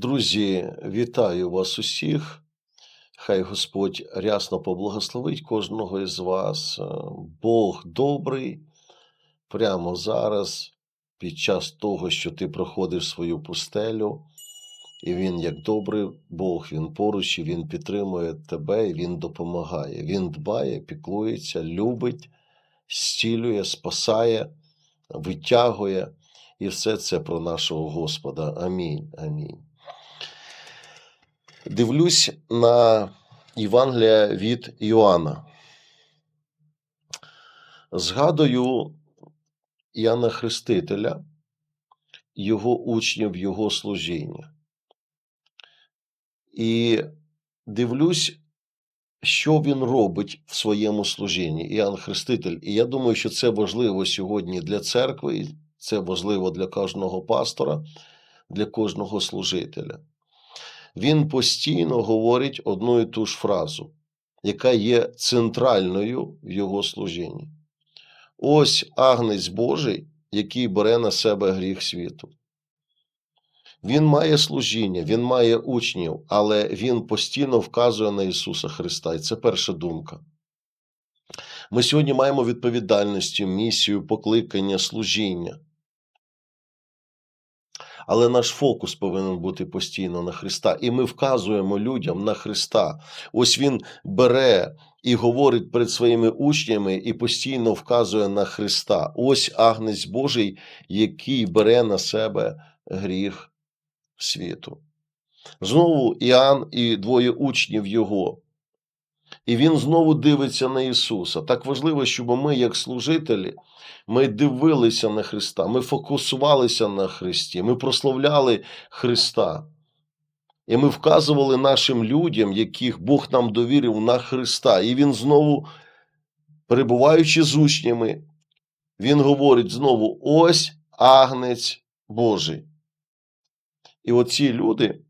Друзі, вітаю вас усіх. Хай Господь рясно поблагословить кожного із вас. Е, Бог добрий прямо зараз, під час того, що ти проходиш свою пустелю, і Він, як добрий Бог, Він поруч, і Він підтримує тебе, і Він допомагає. Він дбає, піклується, любить, зцілює, спасає, витягує. І все це про нашого Господа. Амінь. Амінь. Дивлюсь на Євангелія від Іоанна. Згадую Іоанна Хрестителя, його учнів, його служіння. І дивлюсь, що він робить в своєму служінні, Іоанн Хреститель. І я думаю, що це важливо сьогодні для церкви, це важливо для кожного пастора, для кожного служителя він постійно говорить одну і ту ж фразу, яка є центральною в його служінні. Ось агнець Божий, який бере на себе гріх світу. Він має служіння, він має учнів, але він постійно вказує на Ісуса Христа. І це перша думка. Ми сьогодні маємо відповідальність, місію, покликання, служіння. Але наш фокус повинен бути постійно на Христа. І ми вказуємо людям на Христа. Ось Він бере і говорить перед своїми учнями і постійно вказує на Христа. Ось агнець Божий, який бере на себе гріх світу. Знову Іоанн і двоє учнів Його. І він знову дивиться на Ісуса. Так важливо, щоб ми, як служителі, ми дивилися на Христа, ми фокусувалися на Христі, ми прославляли Христа. І ми вказували нашим людям, яких Бог нам довірив на Христа. І Він знову, перебуваючи з учнями, Він говорить знову: ось агнець Божий. І оці люди,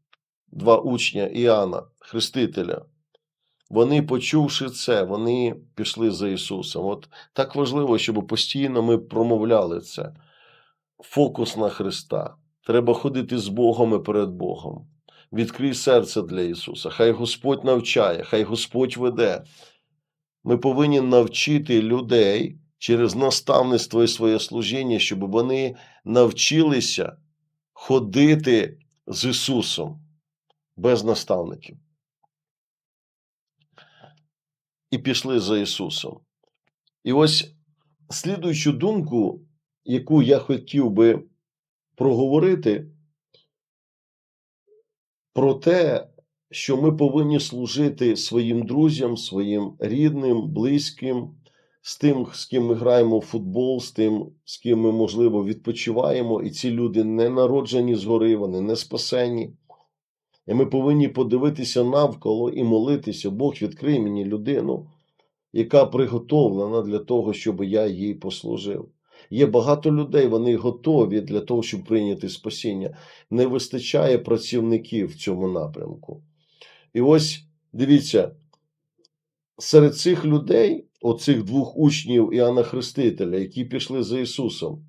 два учня Іоанна, Хрестителя, вони, почувши це, вони пішли за Ісусом. От так важливо, щоб постійно ми промовляли це. Фокус на Христа. Треба ходити з Богом і перед Богом. Відкрий серце для Ісуса. Хай Господь навчає, хай Господь веде. Ми повинні навчити людей через наставництво і своє служіння, щоб вони навчилися ходити з Ісусом без наставників. І пішли за Ісусом. І ось слідуючу думку, яку я хотів би проговорити, про те, що ми повинні служити своїм друзям, своїм рідним, близьким, з тим, з ким ми граємо в футбол, з тим, з ким ми, можливо, відпочиваємо, і ці люди не народжені згори, вони не спасені. І ми повинні подивитися навколо і молитися. Бог відкрий мені людину, яка приготовлена для того, щоб я їй послужив. Є багато людей, вони готові для того, щоб прийняти спасіння. Не вистачає працівників в цьому напрямку. І ось дивіться, серед цих людей, оцих двох учнів Іоанна Хрестителя, які пішли за Ісусом,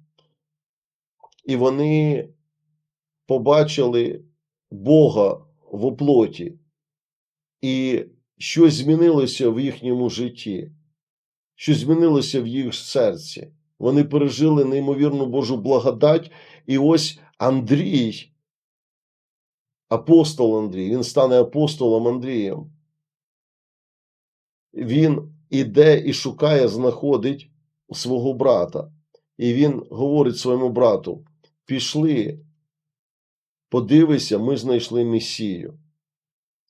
і вони побачили Бога в оплоті, і щось змінилося в їхньому житті, щось змінилося в їх серці. Вони пережили неймовірну Божу благодать. І ось Андрій, апостол Андрій, він стане апостолом Андрієм. Він іде і шукає, знаходить свого брата. І він говорить своєму брату: пішли, подивися, ми знайшли Месію.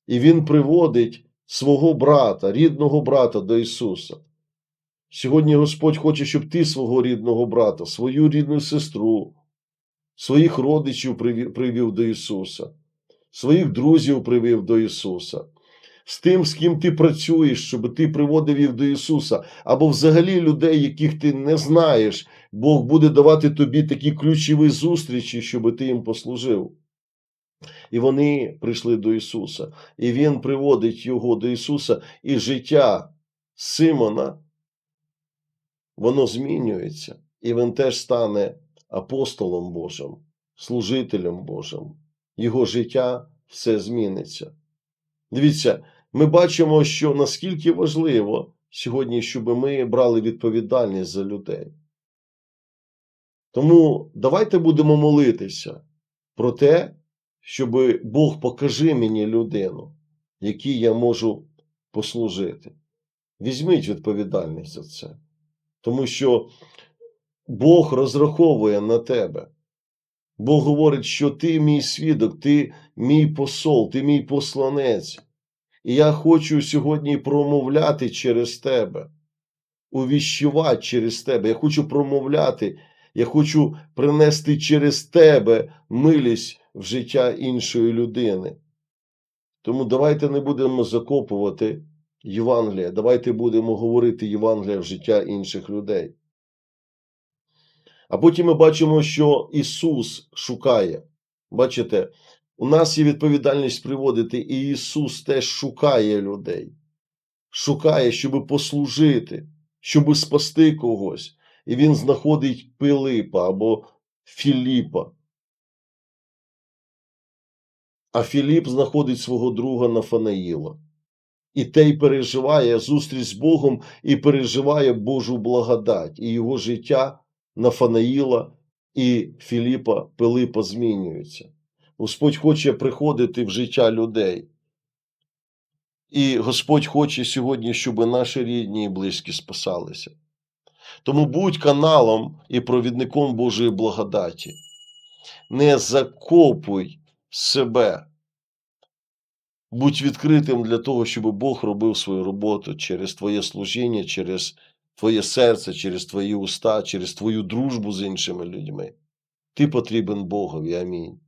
І він приводить свого брата, рідного брата до Ісуса. Сьогодні Господь хоче, щоб ти свого рідного брата, свою рідну сестру, своїх родичів привів до Ісуса, своїх друзів привів до Ісуса, з тим, з ким ти працюєш, щоб ти приводив їх до Ісуса, або взагалі людей, яких ти не знаєш, Бог буде давати тобі такі ключові зустрічі, щоб ти їм послужив. І вони прийшли до Ісуса. І Він приводить його до Ісуса, і життя Симона, воно змінюється, і він теж стане апостолом Божим, служителем Божим, його життя все зміниться. Дивіться, ми бачимо, що наскільки важливо сьогодні, щоб ми брали відповідальність за людей. Тому давайте будемо молитися про те, щоб Бог покажи мені людину, якій я можу послужити. Візьміть відповідальність за це. Тому що Бог розраховує на тебе. Бог говорить, що ти мій свідок, ти мій посол, ти мій посланець. І я хочу сьогодні промовляти через тебе, увіщувати через тебе. Я хочу промовляти, я хочу принести через тебе милість в життя іншої людини. Тому давайте не будемо закопувати Євангелія, давайте будемо говорити Євангелія в життя інших людей. А потім ми бачимо, що Ісус шукає. Бачите, у нас є відповідальність приводити, і Ісус теж шукає людей. Шукає, щоб послужити, щоб спасти когось. І Він знаходить Пилипа або Філіпа. А Філіп знаходить свого друга Нафанаїла. І той переживає зустріч з Богом і переживає Божу благодать, і його життя Нафанаїла і Філіпа Пилипа змінюється. Господь хоче приходити в життя людей. І Господь хоче сьогодні, щоб наші рідні і близькі спасалися. Тому будь каналом і провідником Божої благодаті. Не закопуй себе. Будь відкритим для того, щоб Бог робив свою роботу через твоє служіння, через твоє серце, через твої уста, через твою дружбу з іншими людьми. Ти потрібен Богові. Амінь.